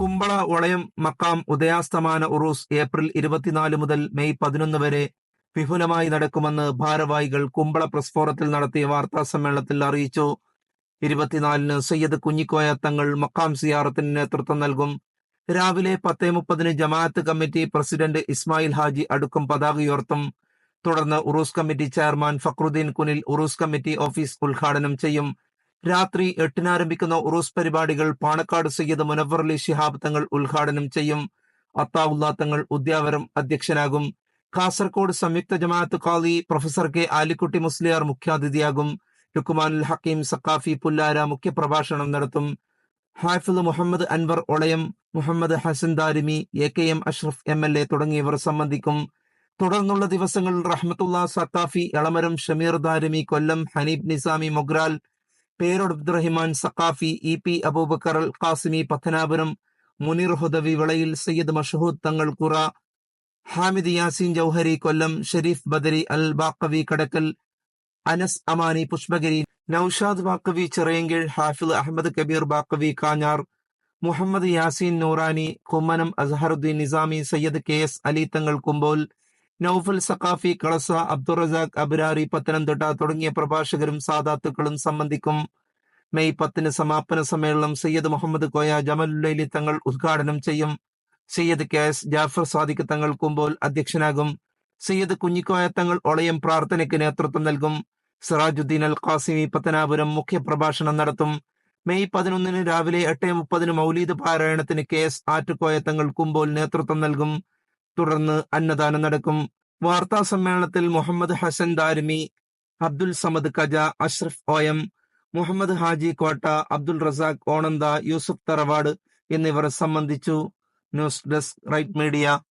കുമ്പള വളയം മക്കാം ഉദയാസ്തമാന ഉറൂസ് ഏപ്രിൽ ഇരുപത്തിനാല് മുതൽ മെയ് പതിനൊന്ന് വരെ വിപുലമായി നടക്കുമെന്ന് ഭാരവാഹികൾ കുമ്പള പ്രസ് ഫോറത്തിൽ നടത്തിയ വാർത്താ സമ്മേളനത്തിൽ അറിയിച്ചു. ഇരുപത്തിനാലിന് സയ്യദ് കുഞ്ഞിക്കോയ തങ്ങൾ മക്കാം സിയാറത്തിന് നേതൃത്വം നൽകും. രാവിലെ പത്തേ മുപ്പതിന് ജമാഅത്ത് കമ്മിറ്റി പ്രസിഡന്റ് ഇസ്മായിൽ ഹാജി അടുക്കും പതാക ഉയർത്തും തുടർന്ന് ഉറൂസ് കമ്മിറ്റി ചെയർമാൻ ഫക്രുദ്ദീൻ കുനിൽ ഉറൂസ് കമ്മിറ്റി ഓഫീസ് ഉദ്ഘാടനം ചെയ്യും. രാത്രി എട്ടിന് ആരംഭിക്കുന്ന ഉറൂസ് പരിപാടികൾ പാണക്കാട് സയ്യിദ് മുനവർ അലി ശിഹാബ് തങ്ങൾ ഉദ്ഘാടനം ചെയ്യും. അത്താവുല്ലാ തങ്ങൾ ഉദ്യാവരം അധ്യക്ഷനാകും. കാസർകോട് സംയുക്ത ജമാഅത്ത് കാലി പ്രൊഫസർ കെ ആലിക്കുട്ടി മുസ്ലിയാർ മുഖ്യാതിഥിയാകും. ലുക്കുമാനുൽ ഹക്കീം സക്കാഫി പുല്ലാര മുഖ്യപ്രഭാഷണം നടത്തും. Hafiz Muhammad Anwar Olayam Muhammad Hasan Darimi A K M Ashraf M L A തുടങ്ങിയവർ സംബന്ധിക്കും. തുടർന്നുള്ള ദിവസങ്ങളിൽ റഹ്മത്തുള്ള സത്താഫി എളമരം ഷമീർ ദാരിമി കൊല്ലം Haneeb Nizami Mogral Perod Abdurahiman Saqafi E P Abubakar Al Qasimi Pathanapuram Muneer Hudavi Vilayil Sayyid Mashhood Thangal Kura Hamid Yaseen Jouhari Kollam Shareef Badari Al Baqavi Kadakkal Anas Amani Pushpagiri Noushad Baqavi Cheriyankil Hafiz Ahmed Kabeer Baqavi Kanjar Muhammad Yaseen Noorani Kummanam Asharuddeen Nizami Sayyid K S Ali Thangal Kumbol Noufal Saqafi കളസ Abdurazak അബുരാറി Pathanamthitta തുടങ്ങിയ പ്രഭാഷകരും സാദാത്തുക്കളും സംബന്ധിക്കും May പത്തിന് സമാപന സമ്മേളനം സയ്യദ് മുഹമ്മദ് കോയ ജമലുല്ലൈലി തങ്ങൾ ഉദ്ഘാടനം ചെയ്യും. Sayyid K S Jafar Sadiq Thangal Kumbol അധ്യക്ഷനാകും. Syed Kunhikoya തങ്ങൾ ഒളയം പ്രാർത്ഥനയ്ക്ക് നേതൃത്വം നൽകും. സിറാജുദ്ദീൻ അൽ ഖാസിമി പത്തനാപുരം മുഖ്യപ്രഭാഷണം നടത്തും. മെയ് പതിനൊന്നിന് രാവിലെ എട്ട് മുപ്പതിന് മൗലീദ് പാരായണത്തിന് കെ എസ് ആറ്റുകോയ തങ്ങൾ കുമ്പോൾ നേതൃത്വം നൽകും. തുടർന്ന് അന്നദാനം നടക്കും. വാർത്താ സമ്മേളനത്തിൽ മുഹമ്മദ് ഹസൻ ദാരിമി അബ്ദുൽ സമദ് കജ അഷ്റഫ് ഓയം മുഹമ്മദ് ഹാജി കോട്ട അബ്ദുൽ റസാഖ് ഓണന്ത യൂസുഫ് തറവാട് എന്നിവർ സംബന്ധിച്ചു. News desk Right Media.